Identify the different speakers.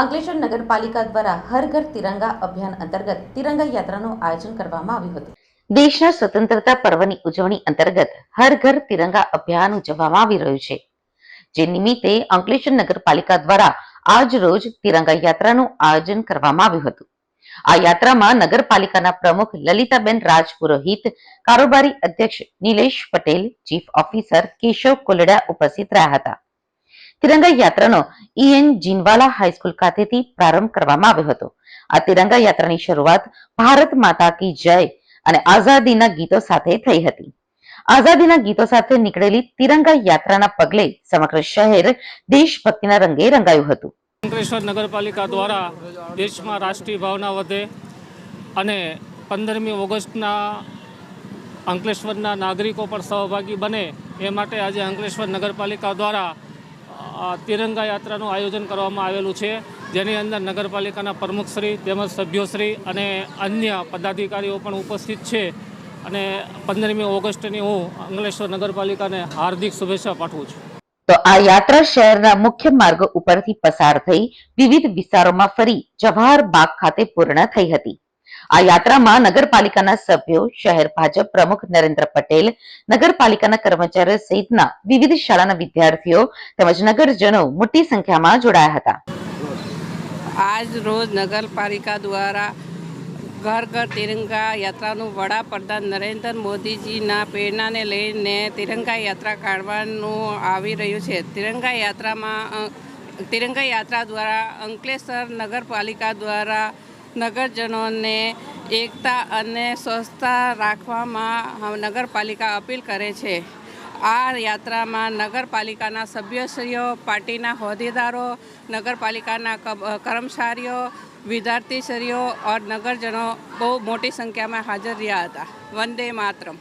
Speaker 1: અંકલેશ્વર નગરપાલિકા દ્વારા હર ઘર તિરંગા અભિયાન અંતર્ગત તિરંગા યાત્રાનું આયોજન કરવામાં આવ્યું હતું. દેશના સ્વતંત્રતા પર્વની ઉજવણી અંતર્ગત હર ઘર તિરંગા અભિયાન ઉજવવામાં આવી રહ્યું છે. જે નિમિત્તે અંકલેશ્વર નગરપાલિકા દ્વારા આજ રોજ તિરંગા યાત્રાનું આયોજન કરવામાં આવ્યું હતું. આ યાત્રામાં નગરપાલિકાના પ્રમુખ લલિતાબેન રાજપુરોહિત, કારોબારી અધ્યક્ષ નિલેશ પટેલ, ચીફ ઓફિસર કેશવ કોલડા ઉપસ્થિત રહ્યા હતા. તિરંગા યાત્રાનો ઈએન જીનવાલા હાઈસ્કૂલ ખાતેથી પ્રારંભ કરવામાં આવ્યો હતો. આ તિરંગા યાત્રાની શરૂઆત ભારત માતા કી જય અને આઝાદીના ગીતો સાથે થઈ હતી. આઝાદીના ગીતો સાથે નીકળેલી તિરંગા યાત્રાના પગલે સમગ્ર શહેર દેશભક્તિના રંગે રંગાયું હતું.
Speaker 2: અંકલેશ્વર નગરપાલિકા દ્વારા દેશમાં રાષ્ટ્રીય ભાવના વધે અને પંદરમી ઓગસ્ટના અંકલેશ્વરના નાગરિકો પણ સહભાગી બને એ માટે આજે અંકલેશ્વર નગરપાલિકા દ્વારા તિરંગા યાત્રાનું આયોજન કરવામાં આવેલું છે. જેની અંદર નગરપાલિકાના પ્રમુખશ્રી તેમજ સભ્યોશ્રી અને અન્ય પદાધિકારીઓ પણ ઉપસ્થિત છે. અને પંદરમી ઓગસ્ટની હું અંગલેશ્વર નગરપાલિકાને હાર્દિક શુભેચ્છા પાઠવું છું.
Speaker 1: તો આ યાત્રા શહેરના મુખ્ય માર્ગ ઉપરથી પસાર થઈ વિવિધ વિસ્તારોમાં ફરી જવાહર બાગ ખાતે પૂર્ણ થઈ હતી. આ યાત્રામાં નગરપાલિકાના સભ્યો, શહેર ભાજપ પ્રમુખ નરેન્દ્ર પટેલ, નગરપાલિકાના કર્મચારીઓ સહિતના વિવિધ શાળાના વિદ્યાર્થીઓ તેમજ નગરજનો મોટી સંખ્યામાં જોડાયા હતા.
Speaker 3: આજ રોજ નગરપાલિકા દ્વારા ઘર ઘર તિરંગા યાત્રાનું વડાપ્રધાન નરેન્દ્ર મોદીજીના પ્રેરણાને લઈને તિરંગા યાત્રા કાઢવાનું આવી રહ્યું છે. તિરંગા યાત્રામાં તિરંગા યાત્રા દ્વારા અંકલેશ્વર નગરપાલિકા દ્વારા નગરજનોને એકતા અને સ્વચ્છતા રાખવામાં નગરપાલિકા અપીલ કરે છે. આ યાત્રામાં નગરપાલિકાના સભ્યશ્રીઓ, પાર્ટીના હોદ્દેદારો, નગરપાલિકાના કર્મચારીઓ, વિદ્યાર્થીશ્રીઓ ઓર નગરજનો બહુ મોટી સંખ્યામાં હાજર રહ્યા હતા. વંદે માતરમ.